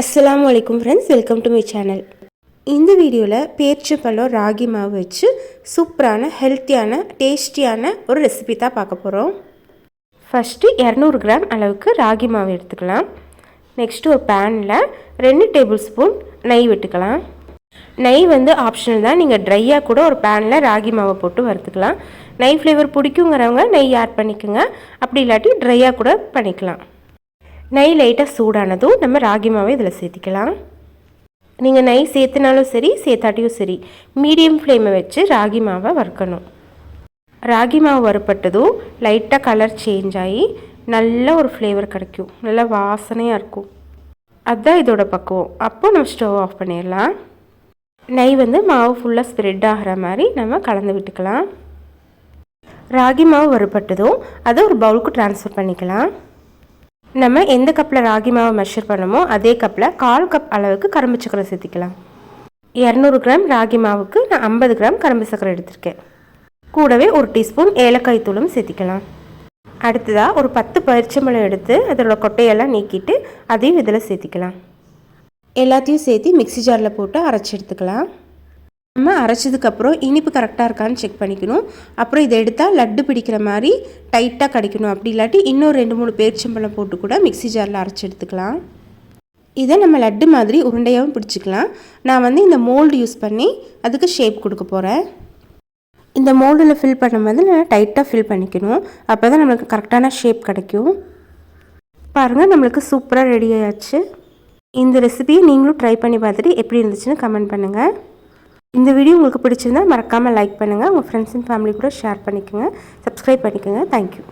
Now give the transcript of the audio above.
அஸ்லாம் அலைக்கும் friends welcome to my channel இந்த வீடியோவில் பேர்ச்சப்பழம் ராகி மாவு வச்சு சூப்பரான ஹெல்த்தியான டேஸ்டியான ஒரு ரெசிபி தான் பார்க்க போகிறோம் ஃபஸ்ட்டு இரநூறு கிராம் அளவுக்கு ராகி மாவு எடுத்துக்கலாம். நெக்ஸ்ட்டு ஒரு பேனில் ரெண்டு டேபிள் ஸ்பூன் நெய் விட்டுக்கலாம். நெய் வந்து ஆப்ஷனல் தான். நீங்கள் ட்ரையாக கூட ஒரு பேனில் ராகி மாவை போட்டு வறுத்துக்கலாம். நெய் ஃப்ளேவர் பிடிக்குங்கிறவங்க நெய் ஆட் பண்ணிக்கோங்க. அப்படி இல்லாட்டி ட்ரையாக கூட பண்ணிக்கலாம். நெய் லைட்டாக சூடானதும் நம்ம ராகி மாவை இதில் சேர்த்திக்கலாம். நீங்கள் நெய் சேர்த்துனாலும் சரி சேர்த்தாட்டியும் சரி மீடியம் ஃப்ளேமை வச்சு ராகி மாவை வறுக்கணும். ராகி மாவு வறுப்பட்டதும் லைட்டாக கலர் சேஞ்ச் ஆகி நல்ல ஒரு ஃப்ளேவர் கிடைக்கும். நல்ல வாசனையாக இருக்கும். அதுதான் இதோட பக்குவம். அப்போ நம்ம ஸ்டவ் ஆஃப் பண்ணிடலாம். நெய் வந்து மாவு ஃபுல்லாக ஸ்ப்ரெட் ஆகிற மாதிரி நம்ம கலந்து விட்டுக்கலாம். ராகி மாவு வறுப்பட்டதும் அதை ஒரு பவுலுக்கு ட்ரான்ஸ்ஃபர் பண்ணிக்கலாம். நம்ம எந்த கப்பில் ராகி மாவை மெஷர் பண்ணமோ அதே கப்பில் கால் கப் அளவுக்கு கரும்பு சக்கரை சேர்த்திக்கலாம். இரநூறு கிராம் ராகி மாவுக்கு நான் ஐம்பது கிராம் கரும்பு சக்கரை எடுத்திருக்கேன். கூடவே ஒரு டீஸ்பூன் ஏலக்காய் தூளும் சேர்த்திக்கலாம். அடுத்ததாக ஒரு பத்து பரிச்சம்பழம் எடுத்து அதோட கொட்டையெல்லாம் நீக்கிட்டு அதையும் இதில் சேர்த்திக்கலாம். எல்லாத்தையும் சேர்த்து மிக்சி ஜாரில் போட்டு அரைச்சி எடுத்துக்கலாம். நம்ம அரைச்சதுக்கப்புறம் இனிப்பு கரெக்டாக இருக்கான்னு செக் பண்ணிக்கணும். அப்புறம் இதை எடுத்தால் லட்டு பிடிக்கிற மாதிரி டைட்டாக கிடைக்கணும். அப்படி இல்லாட்டி இன்னும் ரெண்டு மூணு பேரிச்சம்பழம் போட்டு கூட மிக்சி ஜாரில் அரைச்சி எடுத்துக்கலாம். இதை நம்ம லட்டு மாதிரி உருண்டையாகவும் பிடிச்சிக்கலாம். நான் வந்து இந்த மோல்டு யூஸ் பண்ணி அதுக்கு ஷேப் கொடுக்க போகிறேன் இந்த மோல்டில் ஃபில் பண்ணும்போது நல்லா டைட்டாக ஃபில் பண்ணிக்கணும். அப்போ தான் நம்மளுக்கு கரெக்டான ஷேப் கிடைக்கும். பாருங்கள் நம்மளுக்கு சூப்பராக ரெடி ஆயாச்சு. இந்த ரெசிபியை நீங்களும் ட்ரை பண்ணி பார்த்துட்டு எப்படி இருந்துச்சுன்னு கமெண்ட் பண்ணுங்கள் இந்த வீடியோ உங்களுக்கு பிடிச்சிருந்தா மறக்காமல் லைக் பண்ணுங்கள் உங்கள் ஃப்ரெண்ட்ஸ் அண்ட் ஃபேமிலி கூட ஷேர் பண்ணிக்கோங்க. சப்ஸ்கிரைப் பண்ணிக்கோங்க. Thank you